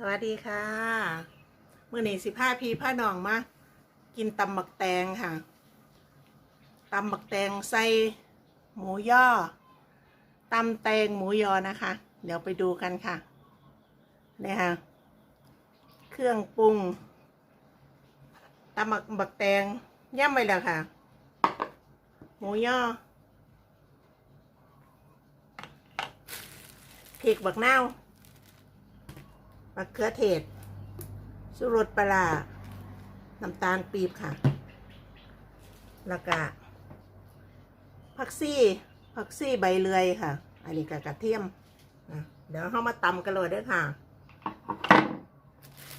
สวัสดีค่ะเมื่อนี้สิผ้าพีผ้าหนองมากินตำหมักแตงค่ะตำหมักแตงใส่หมูย่อตำแตงหมูยอนะคะ เดี๋ยวไปดูกันค่ะเนี่ยค่ะ เครื่องปรุงตำหมักหมักแตงย่ำไปแล้วค่ะ หมูย่อพริกบักนาว มะเขือเทศ สุรสปลา น้ำตาลปี๊บค่ะ แล้วก็ผักซี่ผักซี่ใบเลื่อยค่ะ อันนี้กับกระเทียมนะเดี๋ยวเข้ามาตำกันเลยเด้วยค่ะ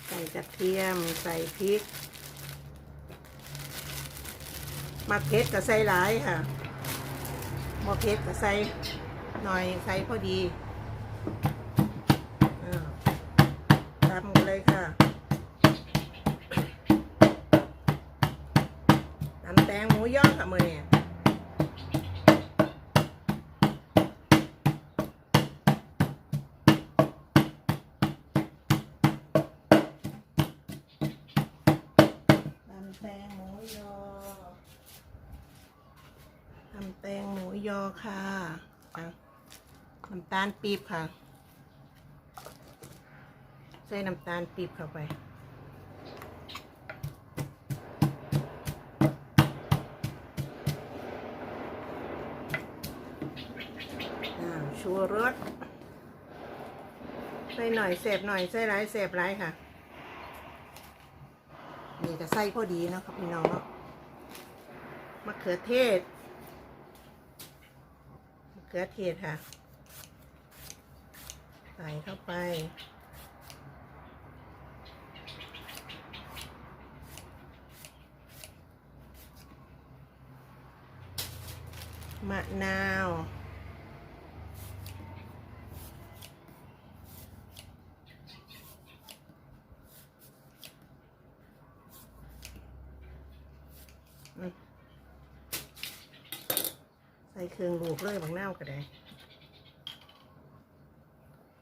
ใส่กระเทียม ใส่พริกมาเผ็ดก็ใส่หลายค่ะมอเผ็ดก็ใส่หน่อยใส่พอดีอ่า ทำกันเลยค่ะตำแตงหมูย่อค่ะมือเนี่ยตำแตงหมูยอตำแตงหมูยอ ค่ะน้ำตาลปี๊บค่ะ ใส่น้ำตาลปี๊บเข้าไปอ่าชูรสใส่หน่อยเสบหน่อยใส่หลายเสบหลายค่ะ นี่ก็ใส่พอดีนะครับพี่น้องเนาะมะเขือเทศ ขือเทศค่ะ ใส่เข้าไป มะนาว ใส่เครื่องลูกเลยบางเน้าก็ได้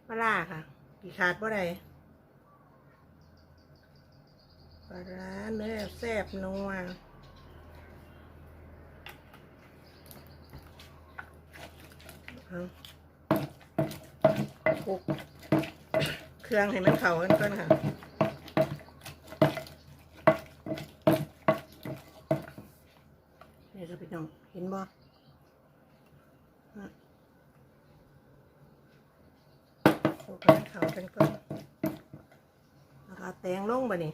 ปลาค่ะกี่ขาดบ่ได้ปลาร้าเนื้อแซ่บนัวคลุกเครื่องให้มันเข้ากันก่อนค่ะ นี่ครับพี่น้อง เห็นบ่ฮะ คลุกให้มันเข้ากันก่นแล้วก็แตงลงบะนี่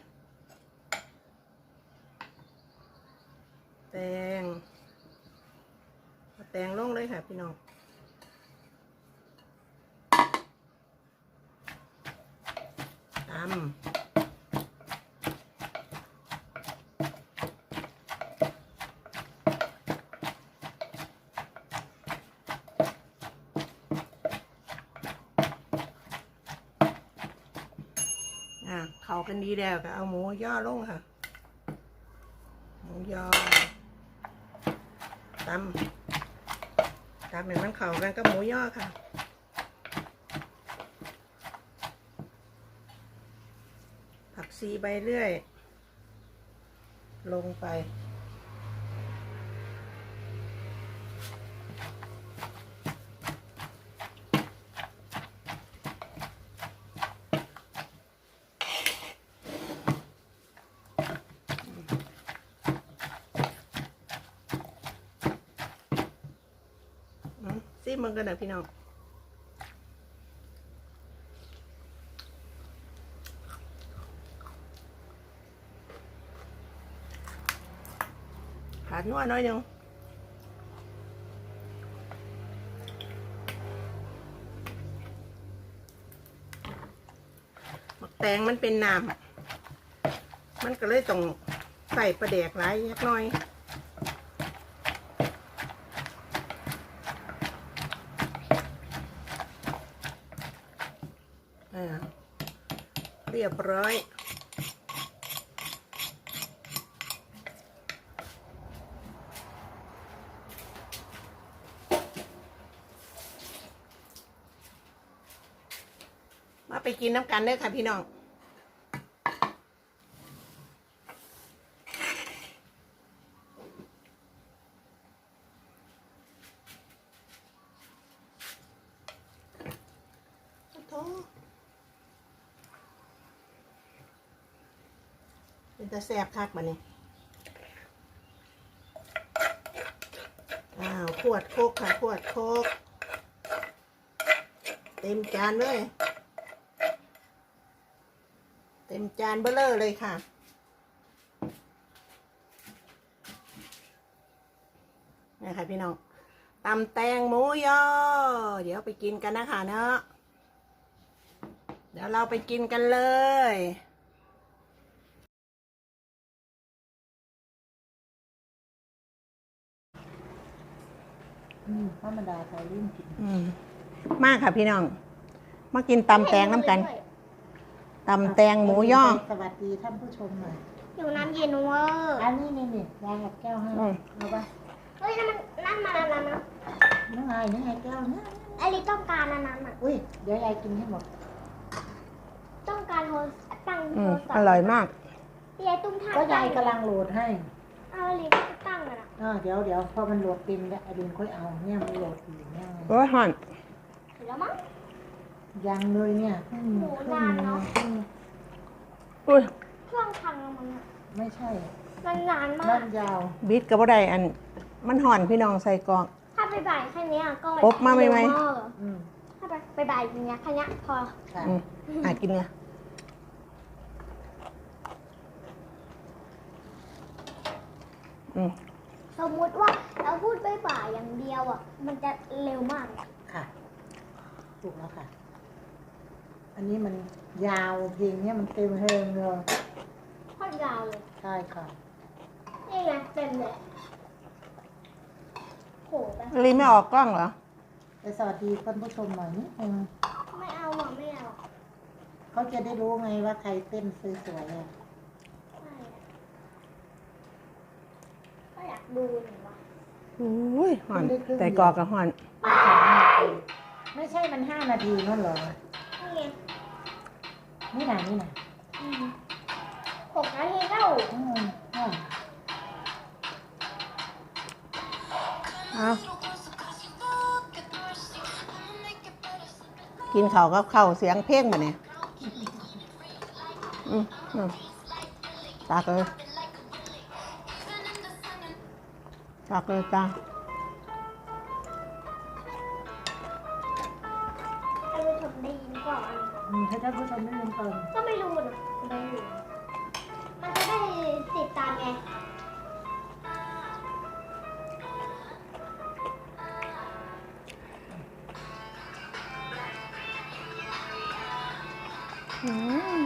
แตงแตงลงเลยค่ะพี่น้องตำอะเข้า กันดีแล้วก็เอาหมูย่อลงค่ะ หมูย่อตำตำให้มันเข้ากันกับหมูย่อค่ะผักซีใบเลื่อย ลงไป มซิมึงกันนะพี่น้องขาดนัวน้อยหนึงมักแตงมันเป็นน้ำมันก็เลยต้องใส่ประเดกหลายนิดหน่อย เรียบร้อยมาไปกินน้ำกันเด้อค่ะพี่น้อง โอ้โถเป็นตา แซ่บคักบัดนี้อ้าวขวดโคกค่ะขวดโคก เต็มจานเลย เต็มจานเบลเลอร์เลยค่ะนี่ค่ะพี่น้องตำแตงหมูยอ เดี๋ยวไปกินกันนะคะเนาะเดี๋ยวเราไปกินกันเลย ธรรมดาใครลืมกินอืมมากค่ะพี่น้อง มากินตำแตงน้ำกันตำแตงหมูยอสวัสดีท่านผู้ชมหน่อยอยู่น้ำเย็นเวอร์อันนี้นี่นี่วางกับแก้วให้อืมเอาปะเฮ้ยนั่นมันนั่นมันอันนั้นนะน้องไงนี่ไงแก้วเนี่ยไอริต้องการอันนั้นอะอุ้ยเดี๋ยวยายกินให้หมดต้องการโทรตั้งอืโทมรศัพท์อร่อยมากพี่ยายตุ้มท่าก็ยายตั้งกำลังโหลดให้เอาอลิก็จะตั้ งอะนะอ่าเดี๋ยวเดี๋ยวพอมันโหลดเต็มแล้วอดุลค่อยเอาเนี่ยมันโหลดอยู่เนี่ยโอ้ยห่อนเห็นแล้วมั้ง ยังเลยเนี่ยอืมโหนานเนอะอืมอุ้ยเครื่องพังแล้วมั้งอะไม่ใช่มันนานมานั่กนยาวบิดกับบ่ได้อัน มันห่อนพี่น้องใส่กรอก ถ้าไปบ่ายแค่เนี้ยก็อบมาไหมไหมเร็วากอืมถ้าไปไปบ่ายอย่างเงี้ยแค่เนี้ยพอค่ะอืมอาจกินเนี่ยอืม สมมุติว่าเราพูดไปบ่ายอย่างเดียวอะ มันจะเร็วมากค่ะ ถูกแล้วค่ะ อันนี้มันยาวเพลงเนี้ยมันเต็มเพลงเลยโคตรยาวเลย ใช่ค่ะ นี่ไงเต็มเลยโหไปลีไม่ออกกล้องเหรอ ไปสวัสดีท่านผู้ชมหน่อยนิดนึงไม่เอาอะไม่เอา เขาจะได้รู้ไงว่าใครเต้นสวยๆอะ ไม่อะก็อยาก ดูหน่อยว่าอุ้ยห่อนใส่กรอกกับห่อน ไม่ใช่มันห้านาทีนั่นเหรอ นี่ไงนี่นะนี่นะอืมหกนาทีแล้วอืมอะเอากินข้าวกับข้าวเสียงเพลงมาเนี่ยอืมอืมตากเลย ตากเลยจ้าไอ้ผู้ชมได้ยินก่อน อืมถ้าท่านผู้ชมไม่ลืมเติมก็ไม่รู้นะไม่รู้มันจะได้ติดตามไง อืม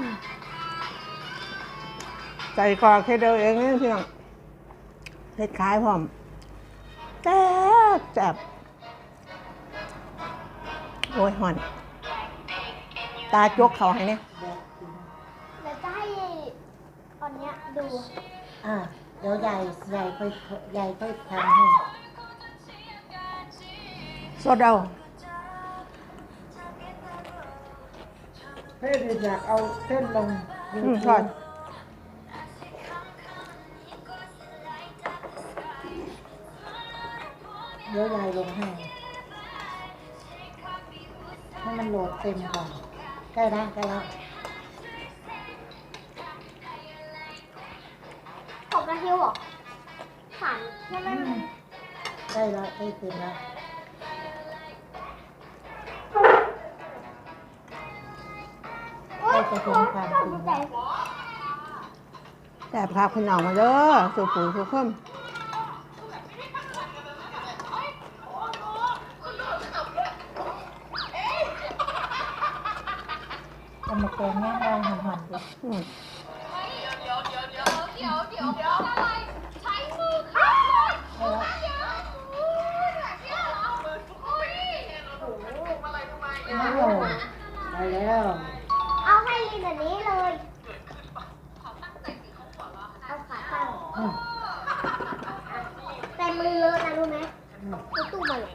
ใส่กรอกแค่เดียวเองนี่พี่น้องเฮ็ดขายพร้อมแซ่ บแซ่บโอ้ยห่อน ตาจกเขาให้เนี่ยแบบกินเดี๋ยวจะให้ตอนเนี้ยดู อะเดี๋ยวยายยายค่อยยายค่อยทำให้สดเอาเพื่ออยากเอาเส้นลงอืมทอด เดี๋ยวยายลงให้ให้มันโหลดเต็มก่อนใกล้แล้วใกล้แล้วหกนาทีเหรอสามใช่ไหมมันใกล้แล้วใกล้เต็มแล้วโอ๊ยขอขอบคุณใจแซ่บครับพี่น้องมาเด้อสุปูสุขม ทำมาแกงย่างเราหั่นๆดิอืมไม่โหลดไปแล้วเอาให้ลินแบบนี้เลยเอาขาตั้งอืมแต่มือเลอะนะรู้ไหมอืมตู้ตู้มาเลย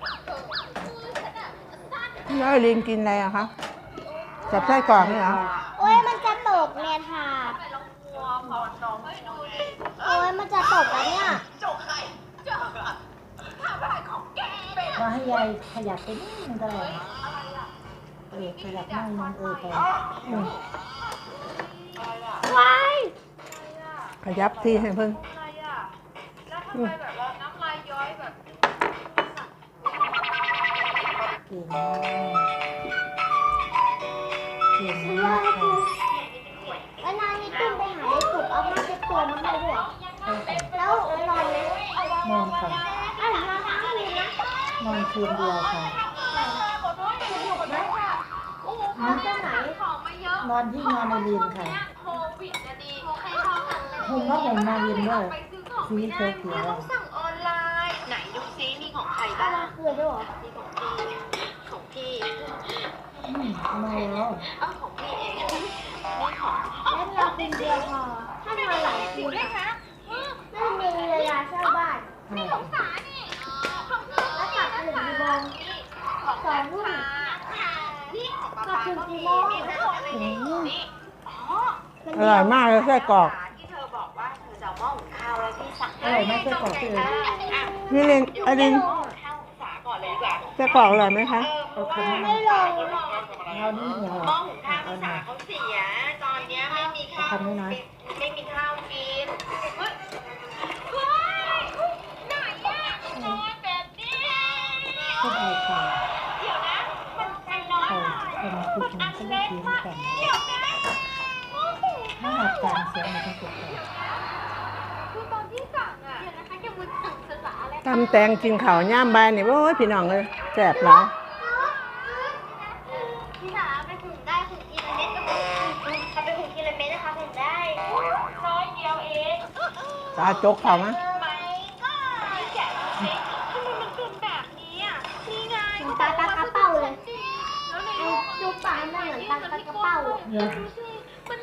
แล้วลินกินอะไรอะคะ กกับไส้กรอกนี่เหรอโอ้ยมันจะตกเนี่ยค่ะ โอ้ยมันจะตกแล้วเนี่ย มาให้ยายขยับไปนิดนึงก็ได้เออขยับนั่งมันเออไปอืมว้ายขยับที่ให้เพิ่งอะไรอะแล้วทำไมแบบว่าน้ำลายย้อยแบบเก่งมาก เก่งฉันมาว่ากค่ะแล้วนานนี้ตุ้มไปหาได้กบเอามาเป็นตัวมาให้ด้วย ใช่ค่ะแล้วนอนไหมนอนค่ะอ้าวนอนทั้งคืนนะนอนคืนเดียวค่ะ นอนที่ไหนของมาเยอะนอนที่นอนในลินค่ะโควิดนะดีใครพอกันเลยห่มก็ห่มมาลินด้วยไปซื้อของสีไม่เขีได้ยวเขียวต้องสั่งออนไลน์ ไหนดูซิมีของใครเอาบ้างมาคืนด้วยเหรอ อืมมาแล้วเอาของพี่เองนี่ของแล้วนอนคืนเดียวพอถ้านอนหลายคืนอะไม่มีเวลาเช่าบ้าน ไม่แล้วกลับถึงกี่โมงสองทุ่มนี่ของกลับถึงกี่โมงนี่อ๋ออร่อยมากเลยไส้กรอกที่เธอบอกว่าเธอจะเอาหม้อหุงข้าวแล้วพี่สั่งอร่อยไหมไส้กรอกเอ๋อะนี่ลิงอลินหม้อดีกว่าไส้กรอกอร่อยไหมคะ เออเราะว่าไม่ลงเอานี่เหนียวหม้อหุงข้าวเอาองหน่ศาเขาเสีย ตอนเนี้ยไม่มีข้าวไม่มีข้าวกินเฮ้ยเฮ้ยไหนอะนอนแบบนี้ก็เอาค่ะเดี๋ยวนะมันมันน้อยเอาหน่อยเป็นพริกมันก็ไม่ทิ้งกันเดี๋ยวนะโอ้โหถ้าหัดจานเสียงมันต้องตกใจคือตอนที่สั่งอะเดี๋ยวนะคะจะมึนสั่งภาษาอะไรตำแตงกินข้าวย่ามใบนี่โอ้ยพี่น้องเลยแซ่บหลา เขามะไหมก็ไม่แกะดูสิทำไมมันเป็นแบบนี้อะมีไงเหมือนปลาปลากระเป๋าเลยแล้วในไอ้รูปลามันเหมือนปลาปลากระเป้าอะเนี่ย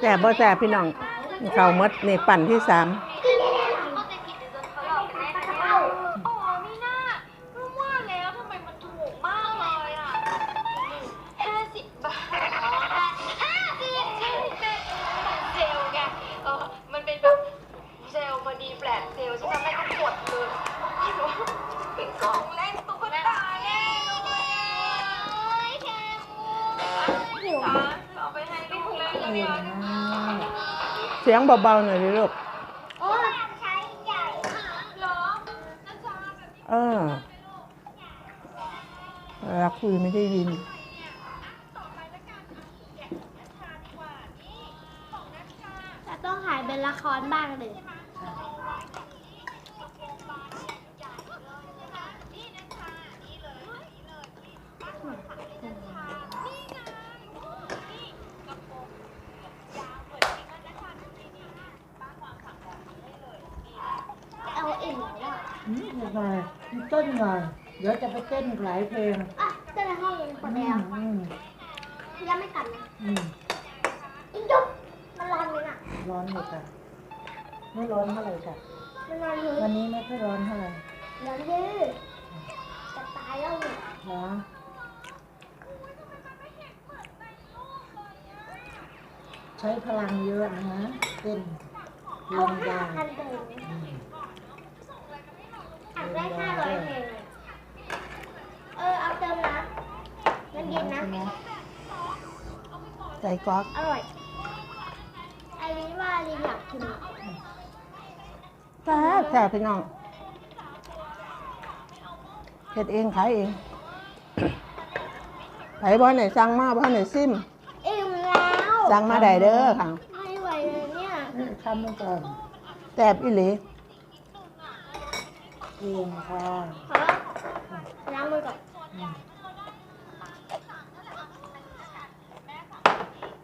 แต่บบ่แสบพี่น้องเข่าวมดนี่ปั่นที่สาม สียงเบาๆหน่อยดิลูกโอ้ยใช้ใหญ่เหรอนะจ๊ะแบบนี้เออเวลาคุยไม่ได้ยินต่อไปละกันอะแกะของนัชชาดีกว่านี่ของนัชชาจะต้องขายเป็นละครบ้างเลย เอาอิ่มแล้วอะ อืมอีกหน่อยมีต้นหน่อยเดี๋ยวจะไปเต้นอีกหลายเพลงอะเจ้าในห้องยังหมดอืแล้วมอืมยังไม่กลับนะอืมอีกจุ๊บมันร้อนเลยน่ะร้อนอยู่ค่ะไม่ร้อนเท่าไหร่ค่ะมันร้อนอยู่วันนี้ไม่ค่อยร้อนเท่าไหร่ร้อนยืดจะตายแล้วเนี่ยเหรอใช้พลังเยอะนะฮะเต้นเรีเอายนห้ายาวพันเพลงอืมหักได้ห้าร้อยเพลงเลยเออเอาเติมน้ำน้ำเย็นนะใช่ไหมใจก๊อกอร่อยไอรินว่าลินอยากกินอะแซ่บแซ่บพี่น้องเฮ็ดเองขายเองไผบ่ไหนสั่งมาบ่ไหนซิมอิ่มแล้วสั่งมาได้เด้อค่ะไม่ไหวเลยเนี่ยนี่ทำมันก่อน แซ่บอีหลี เองค่ะขอล้างมือก่อนอืม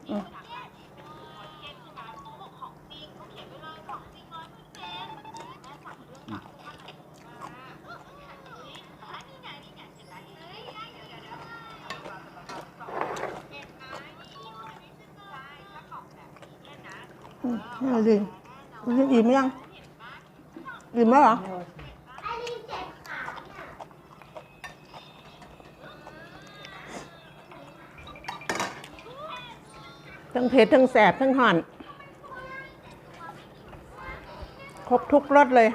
อืมนี่ลินลินอิ่มยังอิ่มแล้วเหรอเอาสิไอรินเจ็บขาเนี่ย อ ทั้งเผ็ดทั้งแสบทั้งห่อนครบทุกรสเลย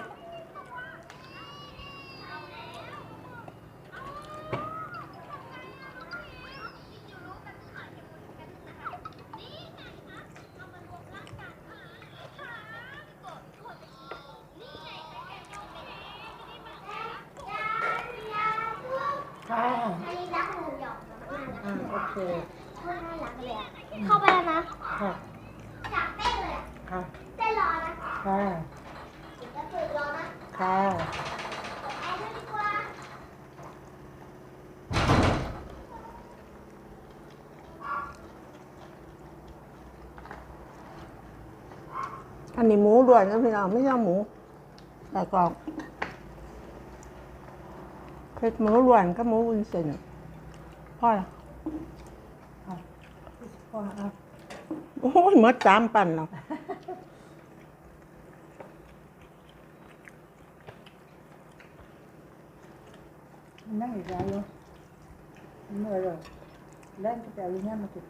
ค่ะอันนี้รักหมูหยองมากอ่าโอเค โคตรน่ารักเลยอะเข้าไปแล้วนะค่ะอยากเต้นเลยอะค่ะเต้นรอนะค่ะจะฝึกรอนะค่ะไอ้ด้วยดีกว่าอันนี้หมูด่วนนะพี่น้องไม่ใช่หมูแต่กรอกเผ็ดหมูด่วนก็หมูวุ้นเส้นพ่อละ พออะโอ้ยหมดสามปั่นแล้วนั่งอีกแล้วอยู่เมื่อเลยเล่นก็แต่ลิงเนี่ยมาติด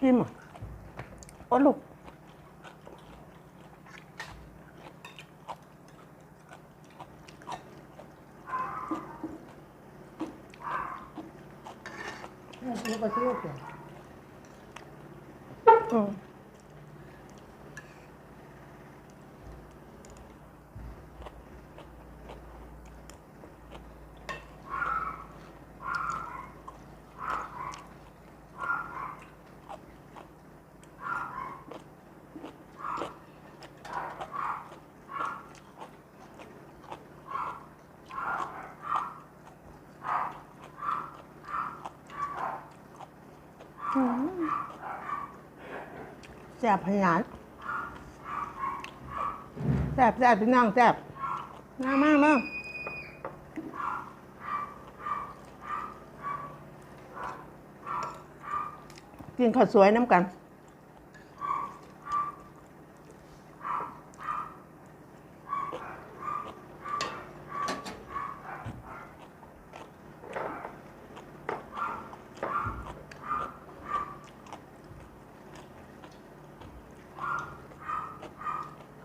จิ้มอะโอ้ลูก เนี่ยลูกก็ซื้อเปลี่ยน อืม แซ่บขนาดแซ่บแซ่บพี่น้องแซ่บมากมากมากกินข้าวสวยน้ำกัน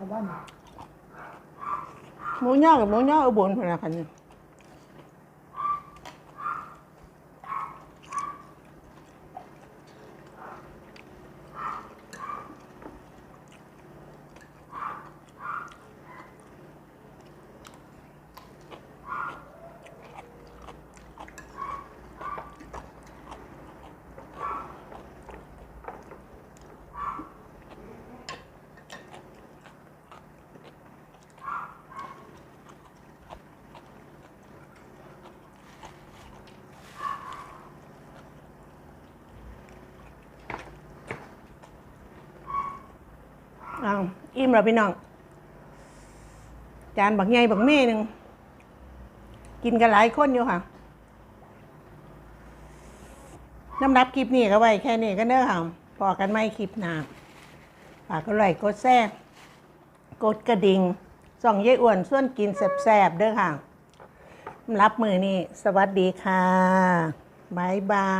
เขาว่านหมูย่างกับหมูย่ออุบลพนักงาน อ้าวอิ่มแล้วพี่น้อง จานบักใหญ่บักเม่หนึ่งกินกันหลายคนอยู่ค่ะ น้ำรับคลิปนี้ก็ไว้แค่นี้ก็เด้อค่ะพอกันไม่คลิปหนาฝากก็ไลค์กดแซ่กดกระดิ่งส่องยายอ้วนส่วนกินแซ่บๆเด้อค่ะ รับมือนี่ สวัสดีค่ะบายบาย